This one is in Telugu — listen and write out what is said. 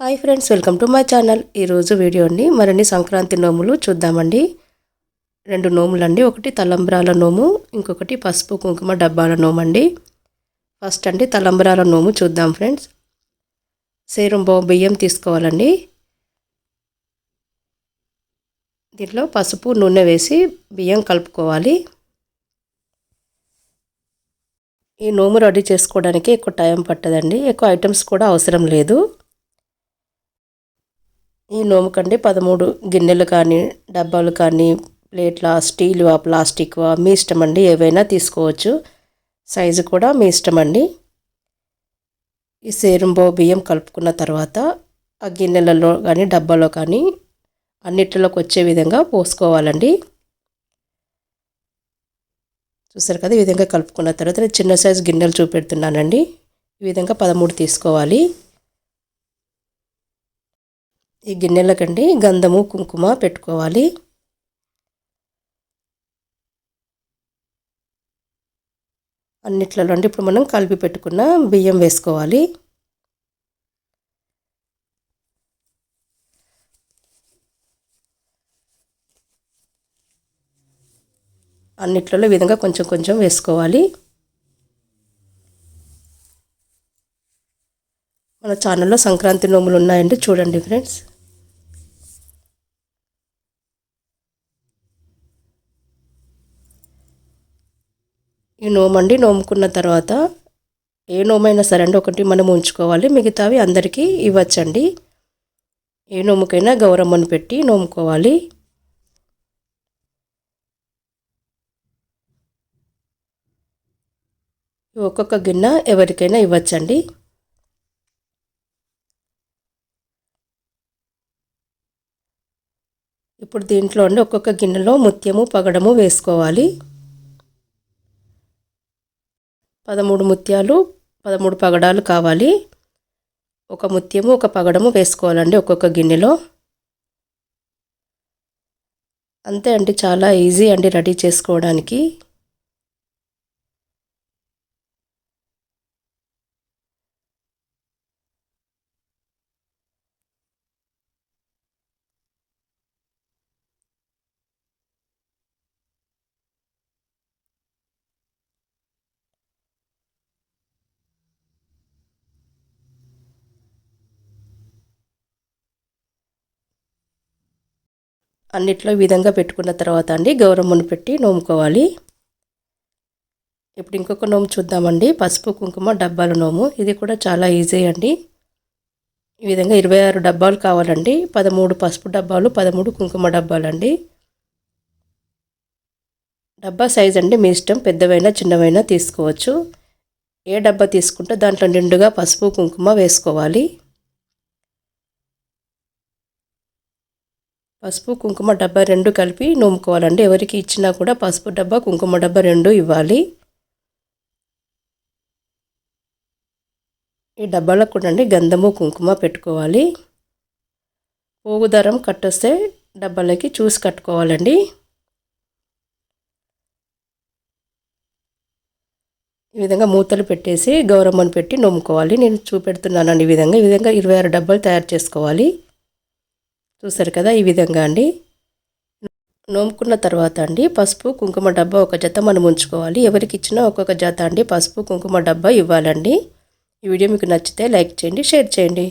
Hi friends welcome to my channel. ఈరోజు అండి మరిన్ని సంక్రాంతి నోములు చూద్దామండి. రెండు నోములు అండి ఒకటి తలంబ్రాల నోము ఇంకొకటి పసుపు కుంకుమ డబ్బాల నోము అండి ఫస్ట్ అండి తలంబ్రాల నోము చూద్దాం ఫ్రెండ్స్. సేరం బో బియ్యం తీసుకోవాలండి. దీంట్లో పసుపు నూనె వేసి బియ్యం కలుపుకోవాలి. ఈ నోము రెడీ చేసుకోవడానికి ఎక్కువ టైం పట్టదండి. ఎక్కువ ఐటమ్స్ కూడా అవసరం లేదు. ఈ నోము పదమూడు గిన్నెలు కానీ డబ్బాలు కానీ ప్లేట్ల స్టీల్వా ప్లాస్టిక్ మీ ఇష్టం అండి? ఏవైనా తీసుకోవచ్చు. సైజు కూడా మీ ఇష్టం అండి. ఈ సేరుంబో బియ్యం కలుపుకున్న తర్వాత ఆ గిన్నెలలో కానీ డబ్బాలో కానీ అన్నిట్లోకి వచ్చే విధంగా పోసుకోవాలండి. చూసారు కదా ఈ విధంగా కలుపుకున్న తర్వాత నేను చిన్న సైజు గిన్నెలు చూపెడుతున్నానండి. ఈ విధంగా పదమూడు తీసుకోవాలి. ఈ గిన్నెలకండి గంధము కుంకుమ పెట్టుకోవాలి. అన్నిట్లలో అంటే ఇప్పుడు మనం కలిపి పెట్టుకున్న బియ్యం వేసుకోవాలి. అన్నిట్లలో విధంగా కొంచెం కొంచెం వేసుకోవాలి. ఛానల్లో సంక్రాంతి నోములు ఉన్నాయండి. చూడండి ఫ్రెండ్స్. ఈ నోమండి నోముకున్న తర్వాత ఏ నోమైనా సరే అండి ఒకటి మనం ఉంచుకోవాలి. మిగతావి అందరికీ ఇవ్వచ్చండి. ఏ నోముకైనా గౌరమ్మను పెట్టి నోముకోవాలి. ఒక్కొక్క గిన్నె ఎవరికైనా ఇవ్వచ్చండి. ఇప్పుడు దీంట్లో అండి ఒక్కొక్క గిన్నెలో ముత్యము పగడము వేసుకోవాలి. పదమూడు ముత్యాలు పదమూడు పగడాలు కావాలి. ఒక ముత్యము ఒక పగడము వేసుకోవాలండి ఒక్కొక్క గిన్నెలో. అంతే అండి చాలా ఈజీ అండి రెడీ చేసుకోవడానికి. అన్నిట్లో ఈ విధంగా పెట్టుకున్న తర్వాత అండి గౌరమ్మను పెట్టి నోముకోవాలి. ఇప్పుడు ఇంకొక నోము చూద్దామండి. పసుపు కుంకుమ డబ్బాల నోము. ఇది కూడా చాలా ఈజీ అండి. ఈ విధంగా ఇరవై ఆరు డబ్బాలు కావాలండి. పదమూడు పసుపు డబ్బాలు పదమూడు కుంకుమ డబ్బాలండి. డబ్బా సైజ్ అండి మీ ఇష్టం. పెద్దవైనా చిన్నవైనా తీసుకోవచ్చు. ఏ డబ్బా తీసుకుంటే దాంట్లో నిండుగా పసుపు కుంకుమ వేసుకోవాలి. పసుపు కుంకుమ డబ్బా రెండు కలిపి నూముకోవాలండి. ఎవరికి ఇచ్చినా కూడా పసుపు డబ్బా కుంకుమ డబ్బా రెండు ఇవ్వాలి. ఈ డబ్బాలకు కూడా అండి గంధము కుంకుమ పెట్టుకోవాలి. పోగు దారం కట్టొస్తే డబ్బాలకి చూసి కట్టుకోవాలండి. ఈ విధంగా మూతలు పెట్టేసి గౌరమ్మను పెట్టి నమ్ముకోవాలి నేను చూపెడుతున్నాను ఈ విధంగా. ఈ విధంగా ఇరవై ఆరు డబ్బాలు తయారు చేసుకోవాలి. చూసారు కదా ఈ విధంగా అండి. నోముకున్న తర్వాత అండి పసుపు కుంకుమ డబ్బా ఒక జత మనం ఉంచుకోవాలి. ఎవరికి ఇచ్చినా ఒక్కొక్క జత అండి పసుపు కుంకుమ డబ్బా ఇవ్వాలండి. ఈ వీడియో మీకు నచ్చితే లైక్ చేయండి షేర్ చేయండి.